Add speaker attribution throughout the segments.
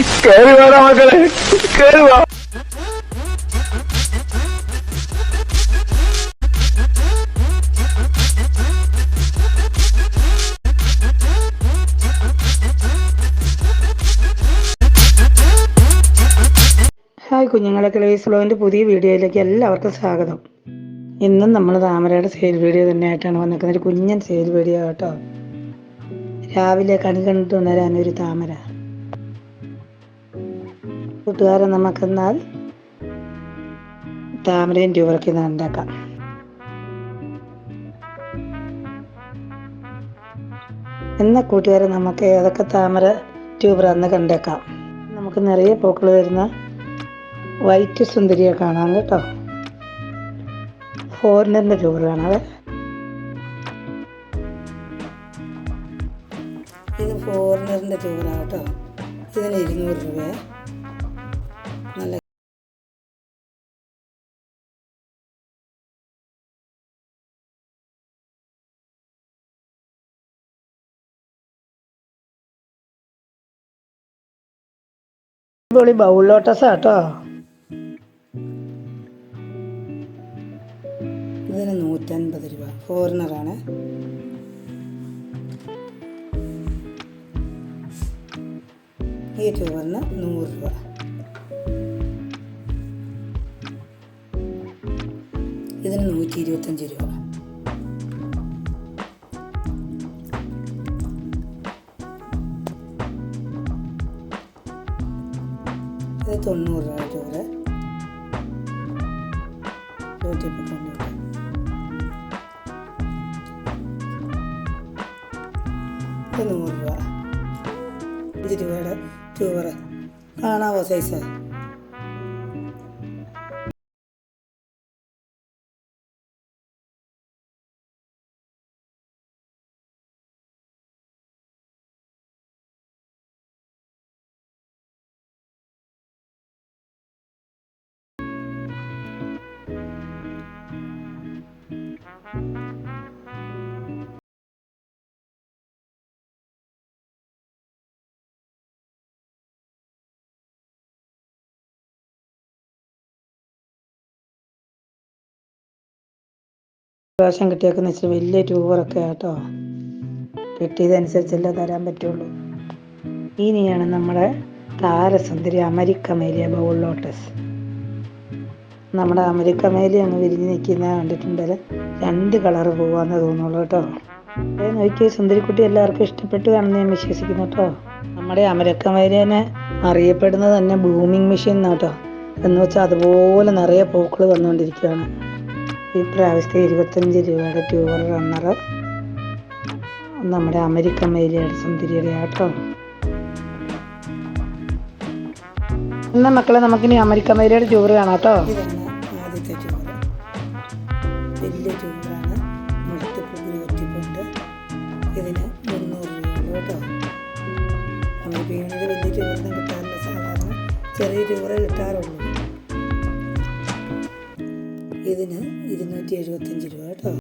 Speaker 1: കേറി വാടാ മക്കളെ. കേറി വാ.
Speaker 2: ഹായ് കുഞ്ഞുങ്ങളെ ക്ലേസ് ഫ്ലോവിന്റെ പുതിയ വീഡിയോയിലേക്ക് എല്ലാവർക്കും സ്വാഗതം. ഇന്നും നമ്മൾ താമരയുടെ സെയിൽ വീഡിയോ തന്നെയായിട്ടാണ് വന്നിരിക്കുന്നത്. ഒരു കുഞ്ഞൻ സെയിൽ വീഡിയോ കേട്ടോ രാവിലെ കണി കണ്ടിട്ട് ഉണരാൻ ഒരു താമര. കൂട്ടുകാരൻ നമുക്കെന്നാൽ താമരയും ട്യൂബറൊക്കെ ഉണ്ടാക്കാം. എന്ന കൂട്ടുകാരെ നമുക്ക് ഏതൊക്കെ താമര ട്യൂബർ അന്ന് കണ്ടേക്കാം. നമുക്ക് നിറയെ പൂക്കൾ വരുന്ന വൈറ്റ് സുന്ദരിയെ കാണാം കേട്ടോ. ഫോറിനറിന്റെ ട്യൂബറാണ് അത് ഇത് ഫോറിനറിന്റെ ട്യൂബറാണ് കേട്ടോ. ഇതിന് ഇരുന്നൂറ് രൂപ അടിപൊളി ബൗൾ ലോട്ടസ് കേട്ടോ. ഇതിന് നൂറ്റൻപത് രൂപ. ഫോറിനറാണ് ഈ ട്യൂബറിന് നൂറ് രൂപ. ഇതിന് നൂറ്റി ഇരുപത്തഞ്ച് രൂപ. ഇത് തൊണ്ണൂറ് രൂപ ട്യൂബർ നൂറ്റി മുപ്പത്തൊന്ന് രൂപ ഇത് നൂറ് രൂപ. അഞ്ച് രൂപയുടെ ട്യൂബർ കാണാവോ സൈസ് പ്രാവശ്യം കിട്ടിയേക്കുന്ന ഇച്ചിരി വലിയ ട്യൂബറൊക്കെ ആട്ടോ. കിട്ടിയതനുസരിച്ചല്ലേ തരാൻ പറ്റുള്ളൂ. ഇനിയാണ് നമ്മുടെ താരസുന്ദരി അമരിക്ക മേലിയ ലോട്ടസ് നമ്മുടെ അമരിക്ക മേലി അങ്ങ് വിരിഞ്ഞ് നിൽക്കുന്ന കണ്ടിട്ടുണ്ടെങ്കിൽ രണ്ട് കളറ് പോവാന്ന് തോന്നുള്ളൂ കേട്ടോ. അതേ നോക്കി സുന്ദരിക്കുട്ടി എല്ലാവർക്കും ഇഷ്ടപ്പെട്ടു കാണുന്ന ഞാൻ വിശ്വസിക്കുന്നു കേട്ടോ. നമ്മുടെ അമരക്ക മേലിയനെ അറിയപ്പെടുന്നത് തന്നെ ബൂമിങ് മെഷീൻ എന്നാട്ടോ. എന്ന് വെച്ചാൽ അതുപോലെ നിറയെ പൂക്കൾ വന്നുകൊണ്ടിരിക്കുകയാണ്. ഈ പ്രാവശ്യത്തെ ഇരുപത്തഞ്ച് രൂപയുടെ ട്യൂബർ റണ്ണർ നമ്മുടെ അമേരിക്കൻ മേലിയുടെ സുന്ദരിയുടെ ആട്ടോ. എന്നാ മക്കളെ നമുക്കിനി അമേരിക്കൻ മേലിയുടെ ട്യൂബർ കാണാം കേട്ടോ. ചെറിയ ട്യൂബറേ കിട്ടാറുള്ളൂ. ഇതിന് ഇരുന്നൂറ്റി എഴുപത്തഞ്ച് രൂപ കേട്ടോ.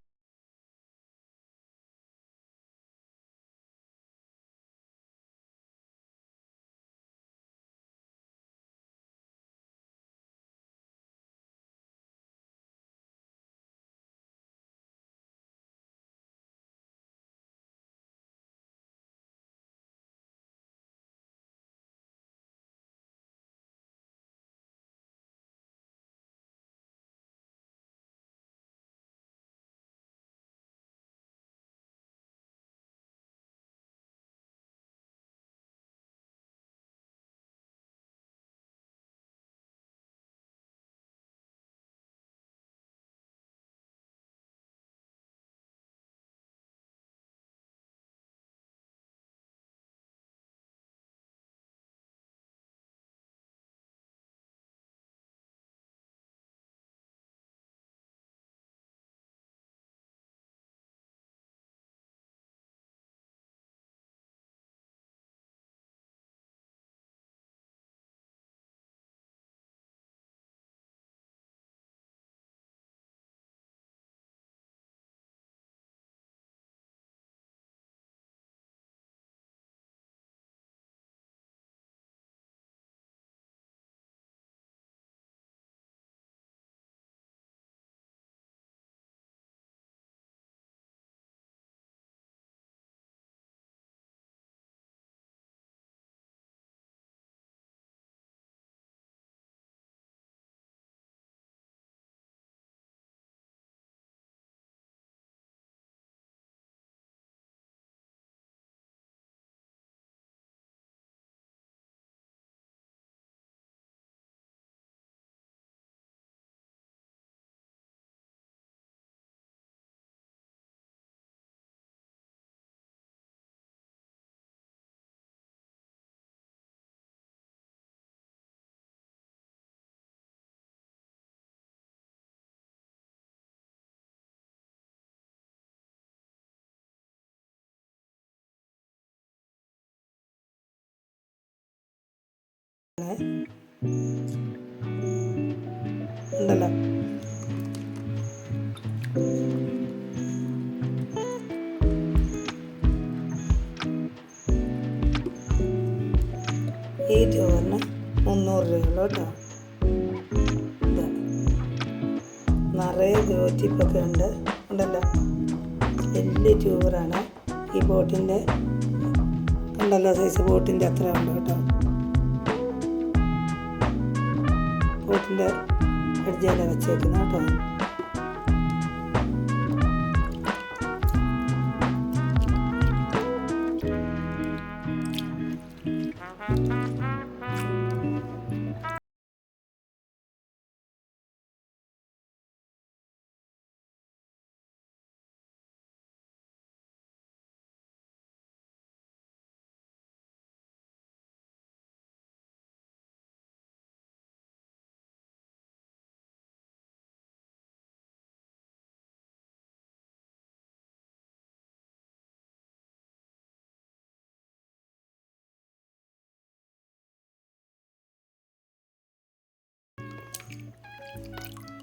Speaker 2: ഉണ്ടല്ലോ? ഈ ട്യൂബറിന് മുന്നൂറ് രൂപയുള്ളൂ കേട്ടോ. നിറയെ ജോറ്റിപ്പൊക്കെ ഉണ്ട്. ഉണ്ടല്ലോ. വലിയ ട്യൂബറാണ് ഈ ബോട്ടിന്റെ ഉണ്ടല്ലോ സൈസ് ബോട്ടിന്റെ അത്ര ഉണ്ട് കേട്ടോ. ബോട്ടിന്റെ എഡ്ജയില വെച്ചേക്കുന്നത് കേട്ടോ.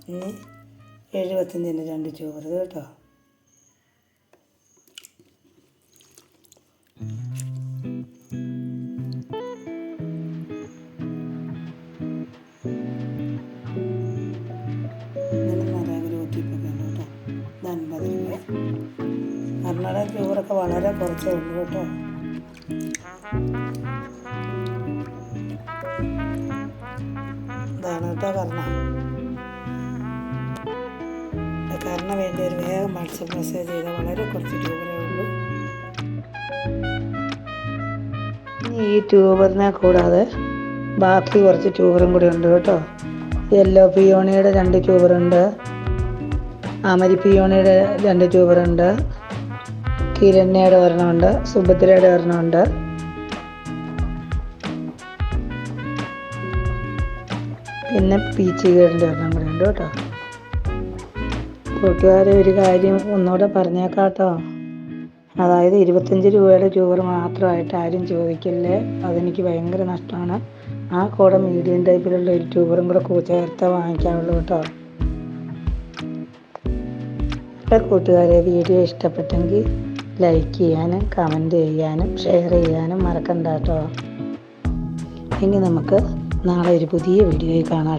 Speaker 2: ഇനി എഴുപത്തഞ്ചിന്റെ രണ്ട് ചോറ് കേട്ടോ. അൻപത് വളരെ കുറച്ചേ ഉള്ളൂ കേട്ടോ. കേട്ടോ കർണ. കർണ വേണ്ട ഒരു വേഗം വാട്സപ്പ് മെസ്സേജ് ചെയ്താൽ വളരെ കുറച്ച് ട്യൂബറേ ഉള്ളൂ. ഇനി ഈ ട്യൂബറിനെ കൂടാതെ ബാക്കി കുറച്ച് ട്യൂബറും കൂടി ഉണ്ട് കേട്ടോ. യെല്ലോ പിയോണിയുടെ രണ്ട് ട്യൂബറുണ്ട്. അമരി പിയോണിയുടെ രണ്ട് ട്യൂബറുണ്ട്. കിരണ്യയുടെ ഒരെണ്ണമുണ്ട്. സുഭദ്രയുടെ ഒരെണ്ണമുണ്ട്. പിന്നെ പീച്ച് കീറിന്റെ ഒരെണ്ണം കൂടെ ഉണ്ട് കേട്ടോ. കൂട്ടുകാരെ ഒരു കാര്യം ഒന്നുകൂടെ പറഞ്ഞേക്കാട്ടോ. അതായത് ഇരുപത്തഞ്ച് രൂപയുടെ ട്യൂബർ മാത്രമായിട്ട് ആരും ചോദിക്കില്ലേ? അതെനിക്ക് ഭയങ്കര നഷ്ടമാണ്. ആ കൂടെ മീഡിയം ടൈപ്പിലുള്ള ഒരു ട്യൂബറും കൂടെ ചേർത്ത് വാങ്ങിക്കാവുള്ളൂ കേട്ടോ. എന്റെ കൂട്ടുകാരെ വീഡിയോ ഇഷ്ടപ്പെട്ടെങ്കിൽ ലൈക്ക് ചെയ്യാനും കമന്റ് ചെയ്യാനും ഷെയർ ചെയ്യാനും മറക്കണ്ട കേട്ടോ. ഇനി നമുക്ക് നാളെ ഒരു പുതിയ വീഡിയോയിൽ കാണാം